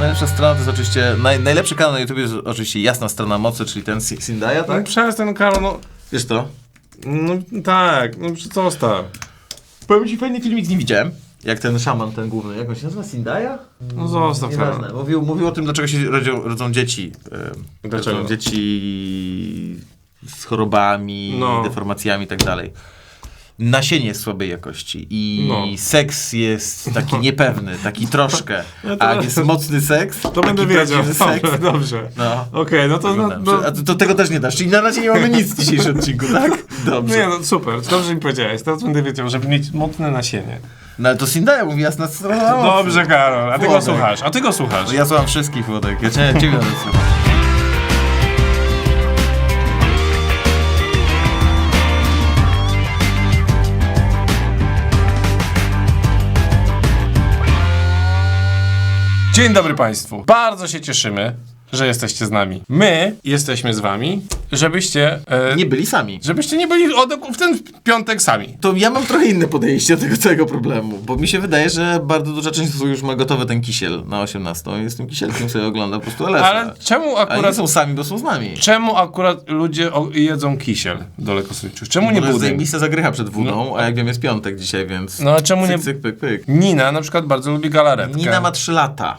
Najlepsza strona to jest oczywiście, naj, najlepszy kanał na YouTube jest oczywiście Jasna Strona Mocy, czyli ten Sindaya, No tak? przez ten Karol, no... Wiesz to? No tak, no zostaw. Powiem ci, fajny filmik z nim widziałem. Jak ten szaman, ten główny, jak on się nazywa? Sindaya? No zostaw Nieważne. Karol. Mówił, mówił o tym, dlaczego się rodzą, rodzą dzieci. Dlaczego? Rodzą dzieci z chorobami, No. deformacjami i tak dalej. Nasienie jest słabej jakości i No. seks jest taki niepewny, taki troszkę. No to- A jak jest mocny seks, To będę wiedział. prawdziwy seks. Dobrze, dobrze. No. Okej, no to... No, no, A to, to tego też nie dasz, czyli na razie nie mamy nic w dzisiejszym odcinku, tak? Dobrze. nie, no super, dobrze mi powiedziałeś. Teraz będę wiedział, żeby mieć mocne nasienie. No ale to Sindaya mówi jasna strona. Dobrze, Karol, a ty go słuchasz, a ty go słuchasz. No Ja słucham wszystkich Włodek, ja ciebie nawet słucham. Dzień dobry Państwu. Bardzo się cieszymy, że jesteście z nami. My jesteśmy z Wami, żebyście. E, Nie byli sami. Żebyście nie byli od, w ten piątek sami. To ja mam trochę inne podejście do tego całego problemu, bo mi się wydaje, że bardzo duża część osób już ma gotowy ten kisiel na 18 i z tym kisielkiem sobie ogląda po prostu LS. Ale czemu Ale nie akurat. są sami, bo są z nami. Czemu akurat ludzie o, jedzą kisiel do lekkosoczniczych? Czemu nie budyń? zajebista zagrycha przed wódą, a jak wiem jest piątek dzisiaj, więc No a czemu cyk, nie. cyk, pyk, pyk. Nina na przykład bardzo lubi galaretkę. Nina ma 3 lata.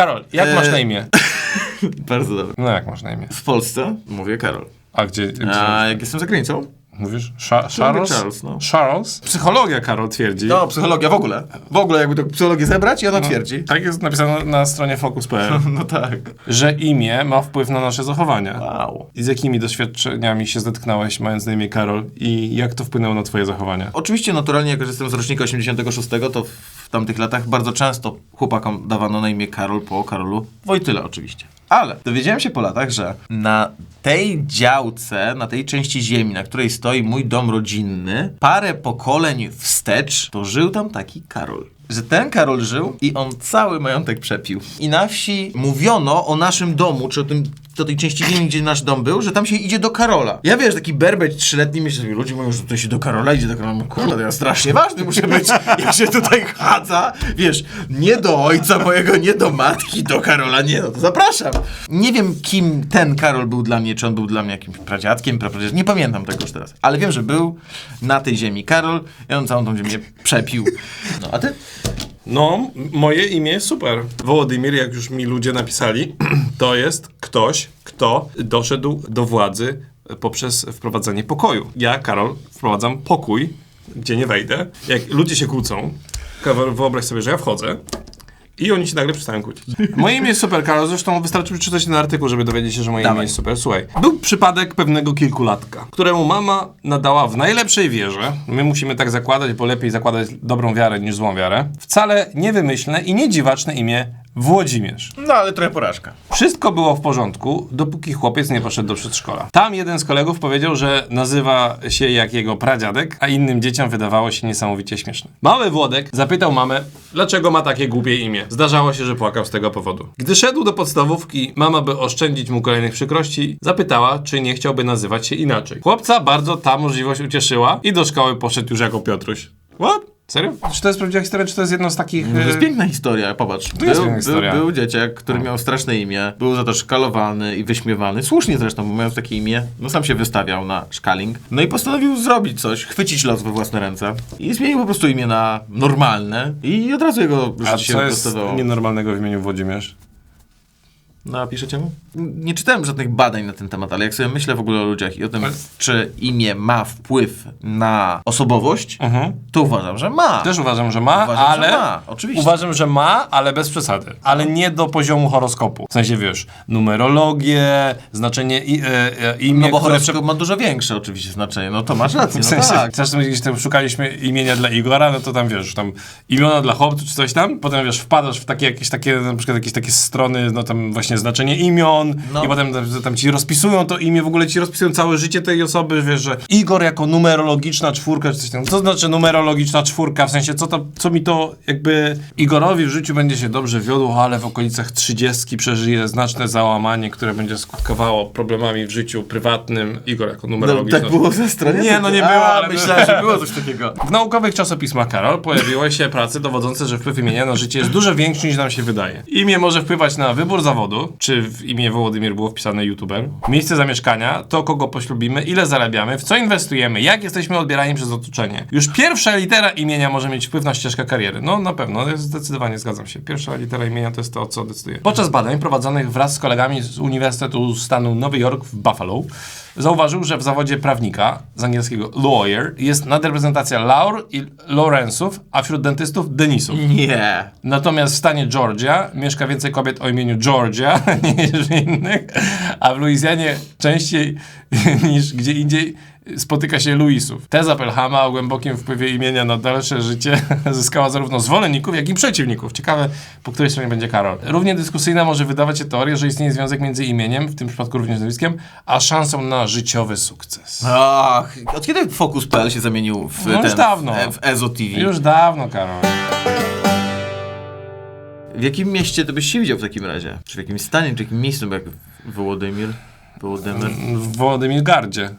Karol, jak E, masz na imię? Bardzo dobrze. No jak masz na imię? W Polsce mówię Karol. A gdzie? gdzie A jak jestem za granicą? Mówisz? Sza- Charles? Charles, no. Charles? Psychologia, Karol twierdzi. No, psychologia w ogóle. W ogóle jakby to psychologię zebrać i ona twierdzi. Tak jest napisane na stronie focus.pl, No tak. że imię ma wpływ na nasze zachowania. Wow. I z jakimi doświadczeniami się zetknąłeś, mając na imię Karol? I jak to wpłynęło na twoje zachowania? Oczywiście naturalnie, jako że jestem z rocznika 86, to w tamtych latach bardzo często chłopakom dawano na imię Karol po Karolu Wojtyle oczywiście. Ale dowiedziałem się po latach, że na tej działce, na tej części ziemi, na której stoi mój dom rodzinny, parę pokoleń wstecz, to żył tam taki Karol. Że ten Karol żył i on cały majątek przepił. I na wsi mówiono o naszym domu, czy o tym do tej części ziemi, gdzie nasz dom był, że tam się idzie do Karola. Ja wiesz, taki berbeć trzyletni myślę sobie, ludzie mówią, że tutaj się do Karola idzie, do Karola. Kurde, to ja strasznie ważny muszę być, jak się tutaj chadza. Wiesz, nie do ojca mojego, nie do matki, do Karola, nie, no to zapraszam. Nie wiem, kim ten Karol był dla mnie, czy on był dla mnie jakimś pradziadkiem, prapradziadkiem, nie pamiętam tego już teraz. Ale wiem, że był na tej ziemi Karol i on całą tą ziemię przepił. No, a ty? No, moje imię jest super. Wołodymir, jak już mi ludzie napisali, to jest ktoś, kto doszedł do władzy poprzez wprowadzenie pokoju. Ja, Karol, wprowadzam pokój, gdzie nie wejdę. Jak ludzie się kłócą, wyobraź sobie, że ja wchodzę i oni się nagle przestają kłócić. Moje imię jest super, Karol. Zresztą wystarczy przeczytać ten artykuł, żeby dowiedzieć się, że moje imię Dawaj. jest super. Słuchaj, był przypadek pewnego kilkulatka, któremu mama nadała w najlepszej wierze, my musimy tak zakładać, bo lepiej zakładać dobrą wiarę niż złą wiarę, wcale niewymyślne i niedziwaczne imię Włodzimierz. No, ale trochę porażka. Wszystko było w porządku, dopóki chłopiec nie poszedł do przedszkola. Tam jeden z kolegów powiedział, że nazywa się jak jego pradziadek, a innym dzieciom wydawało się niesamowicie śmieszne. Mały Włodek zapytał mamę, dlaczego ma takie głupie imię. Zdarzało się, że płakał z tego powodu. Gdy szedł do podstawówki, mama, by oszczędzić mu kolejnych przykrości, zapytała, czy nie chciałby nazywać się inaczej. Chłopca bardzo ta możliwość ucieszyła i do szkoły poszedł już jako Piotruś. What? Serio? Czy to jest prawdziwa historia, czy to jest jedno z takich... To jest e, piękna historia, popatrz. Był, jest piękna historia. Był, był dzieciak, który miał straszne imię, był za to szkalowany i wyśmiewany. Słusznie zresztą, bo miał takie imię. No sam się wystawiał na szkaling. No i postanowił zrobić coś, chwycić los we własne ręce. I zmienił po prostu imię na normalne i od razu jego A życie się co jest nienormalnego w imieniu Włodzimierz? No, a piszecie mu? Nie czytałem żadnych badań na ten temat, ale jak sobie myślę w ogóle o ludziach i o tym, czy imię ma wpływ na osobowość, Mhm. to uważam, że ma. Też uważam, że ma, Uważam, ale. że ma, oczywiście. Uważam, że ma, ale bez przesady. Ale nie do poziomu horoskopu. W sensie wiesz, numerologię, znaczenie i, e, e, imię, No bo które horoskop ma dużo większe oczywiście znaczenie. No to masz rację, W no sensie, tak. zresztą gdzieś tam szukaliśmy imienia dla Igora, no to tam wiesz, tam imiona dla chłopców czy coś tam, potem wiesz, wpadasz w takie jakieś takie, na przykład jakieś takie strony, no tam właśnie znaczenie imion No. i potem tam, tam ci rozpisują to imię, w ogóle ci rozpisują całe życie tej osoby, wiesz, że Igor jako numerologiczna czwórka, czy coś tam. Co znaczy numerologiczna czwórka? W sensie, co, to, co mi to jakby Igorowi w życiu będzie się dobrze wiodło, ale w okolicach trzydziestki przeżyje znaczne załamanie, które będzie skutkowało problemami w życiu prywatnym. Igor jako No, numerologiczna tak było ze strony? Nie, no nie było, ale- myślałem, że było coś takiego. w naukowych czasopismach Karol pojawiły się prace dowodzące, że wpływ imienia na życie jest dużo większy niż nam się wydaje. Imię może wpływać na wybór zawodu, czy w imię Wołodymir było wpisane youtuber, miejsce zamieszkania, to kogo poślubimy, ile zarabiamy, w co inwestujemy, jak jesteśmy odbierani przez otoczenie. Już pierwsza litera imienia może mieć wpływ na ścieżkę kariery. No na pewno, zdecydowanie zgadzam się. Pierwsza litera imienia to jest to, co decyduje. Podczas badań prowadzonych wraz z kolegami z Uniwersytetu Stanu Nowy Jork w Buffalo, zauważył, że w zawodzie prawnika, z angielskiego lawyer, jest nadreprezentacja Laur i Lawrence'ów, a wśród dentystów Denisów. Nie. Natomiast w stanie Georgia mieszka więcej kobiet o imieniu Georgia niż innych, a w Luizjanie częściej niż gdzie indziej spotyka się Luisów. Teza Pelhama o głębokim wpływie imienia na dalsze życie zyskała zarówno zwolenników, jak i przeciwników. Ciekawe, po której stronie będzie Karol. Równie dyskusyjna może wydawać się teoria, że istnieje związek między imieniem, w tym przypadku również nazwiskiem, a szansą na życiowy sukces. Ach, od kiedy Focus.pl się zamienił w No już ten, dawno. w, w EZO TV? Już dawno, Karol. W jakim mieście to byś się widział w takim razie? Czy w jakimś stanie, czy w jakim miejscu, jak Wołodymir? Wołodymyr? W Wołodymirgardzie.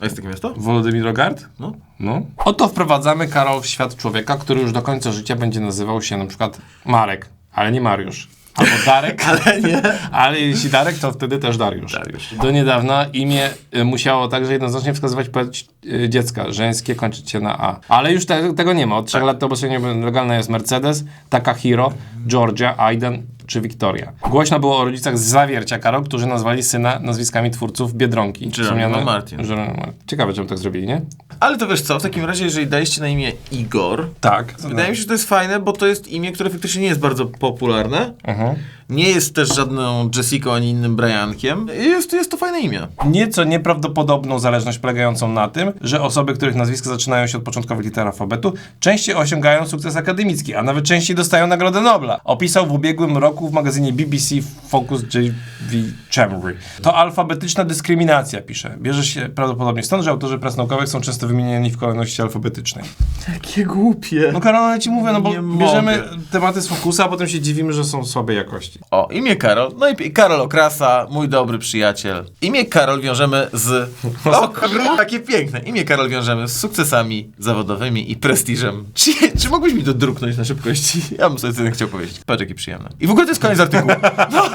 A jest takie miasto? Wołodymirogard? No. No. Oto wprowadzamy Karol w świat człowieka, który już do końca życia będzie nazywał się na przykład Marek, ale nie Mariusz. Albo Darek, Ale nie. ale jeśli Darek, to wtedy też Dariusz. Dariusz. Do niedawna imię y, musiało także jednoznacznie wskazywać płeć y, dziecka, żeńskie, kończyć się na A. Ale już te, tego nie ma. Od trzech lat to obecnie legalna jest Mercedes, Takahiro, Georgia, Aiden czy Victoria. Głośno było o rodzicach z Zawiercia Karol, którzy nazwali syna nazwiskami twórców Biedronki. Wspomniane- Martin. Geronimo Martin. Ciekawe, czemu tak zrobili, nie? Ale to wiesz co, w takim razie, jeżeli dajecie na imię Igor, Tak. wydaje mi się, że to jest fajne, bo to jest imię, które faktycznie nie jest bardzo popularne. Mhm. Nie jest też żadną Jessiką ani innym Briankiem. Jest, jest to fajne imię. Nieco nieprawdopodobną zależność polegającą na tym, że osoby, których nazwiska zaczynają się od początkowych liter alfabetu, częściej osiągają sukces akademicki, a nawet częściej dostają Nagrodę Nobla. Opisał w ubiegłym roku w magazynie BBC Focus J.V. Chambery. To alfabetyczna dyskryminacja, pisze. Bierze się prawdopodobnie stąd, że autorzy prac naukowych są często wymieniani w kolejności alfabetycznej. Jakie głupie. No Karol, ja ci mówię, no bo Nie bierzemy mogę. tematy z Focusa, a potem się dziwimy, że są słabej jakości. O, imię Karol. No i Karol Okrasa, mój dobry przyjaciel. Imię Karol wiążemy z... O, kurwa, takie piękne. Imię Karol wiążemy z sukcesami zawodowymi i prestiżem. Czy, czy mógłbyś mi to druknąć na szybkości? Ja bym sobie coś chciał powiedzieć. Patrz, jakie przyjemne. I w ogóle to jest koniec artykułu. No,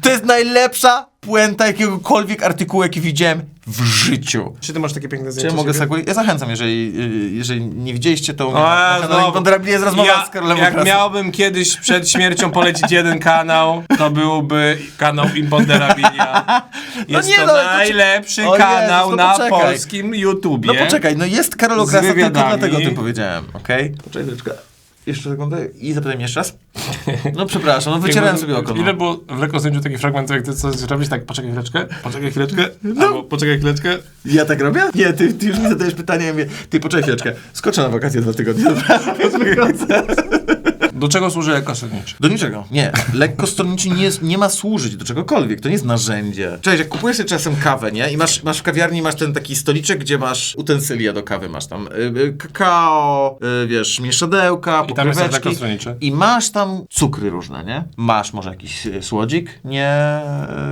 to jest najlepsza puenta jakiegokolwiek artykułu, jaki widziałem w życiu. Czy ty masz takie piękne Czy zdjęcie? ja mogę siebie? Ja zachęcam, jeżeli, y, jeżeli nie widzieliście, to u mnie na kanale jest rozmowa ja, z Karolem Jak miałbym kiedyś przed śmiercią polecić jeden kanał, to byłby kanał Imponderabilia. Jest nie, to no, ale to- najlepszy O Jezus, kanał no na poczekaj. polskim YouTubie. No poczekaj, no jest Karol Z Okrasa, tylko wywiadami. dlatego o tym powiedziałem, okej? Poczekaj troszeczkę. Jeszcze sekundę i zapytaj mnie jeszcze raz. No przepraszam, no wycierałem sobie oko. Ile No. było w lekkozdjęciu takich fragmentów, jak ty coś robisz, tak poczekaj chwileczkę, poczekaj chwileczkę, albo poczekaj chwileczkę. Ja tak robię? Nie, ty, ty już mi zadajesz pytanie, ja mówię, ty poczekaj chwileczkę, skoczę na wakacje dwa tygodnie, dobra? Do czego służy lekkostroniczy? Do niczego. Nie. Lekkostronniczy nie, jest- nie ma służyć do czegokolwiek. To nie jest narzędzie. Cześć, jak kupujesz sobie czasem kawę, nie? I masz, masz w kawiarni masz ten taki stoliczek, gdzie masz utensylia do kawy. Masz tam y, y, kakao, y, wiesz, mieszadełka, I tam jest lekkostronniczy. I masz tam cukry różne, nie? Masz może jakiś słodzik nie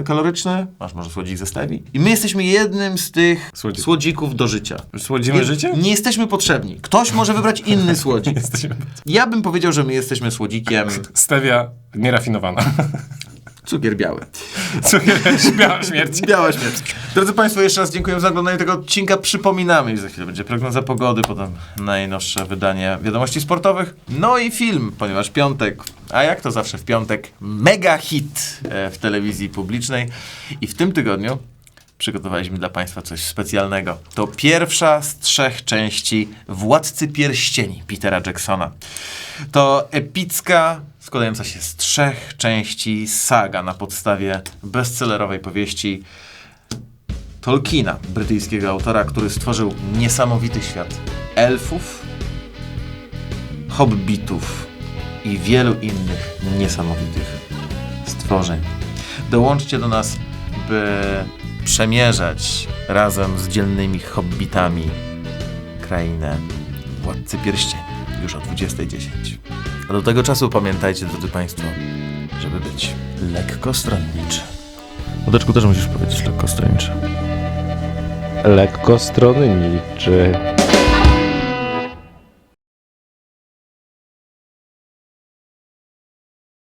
y, kaloryczny, masz może słodzik ze stevii. I my jesteśmy jednym z tych Słodzików. słodzików do życia. Słodzimy Nie- życie? Nie jesteśmy potrzebni. Ktoś może wybrać inny słodzik. Jesteśmy... Ja bym powiedział, że my jesteśmy słodzikiem Stevia nierafinowana. cukier biały. Cukier biała śmierć. Biała śmierć. Drodzy Państwo, jeszcze raz dziękuję za oglądanie tego odcinka. Przypominamy, że za chwilę będzie prognoza pogody, potem najnowsze wydanie wiadomości sportowych, no i film, ponieważ piątek, a jak to zawsze w piątek, mega hit e, w telewizji publicznej i w tym tygodniu przygotowaliśmy dla Państwa coś specjalnego. To pierwsza z trzech części Władcy Pierścieni Petera Jacksona. To epicka, składająca się z trzech części saga na podstawie bestsellerowej powieści Tolkiena, brytyjskiego autora, który stworzył niesamowity świat elfów, hobbitów i wielu innych niesamowitych stworzeń. Dołączcie do nas, by przemierzać razem z dzielnymi hobbitami krainę Władcy Pierścieni już o 20.10. A do tego czasu pamiętajcie, drodzy Państwo, żeby być lekko stronniczy. Młodeczku też musisz powiedzieć lekko stronniczy. Lekko stronniczy.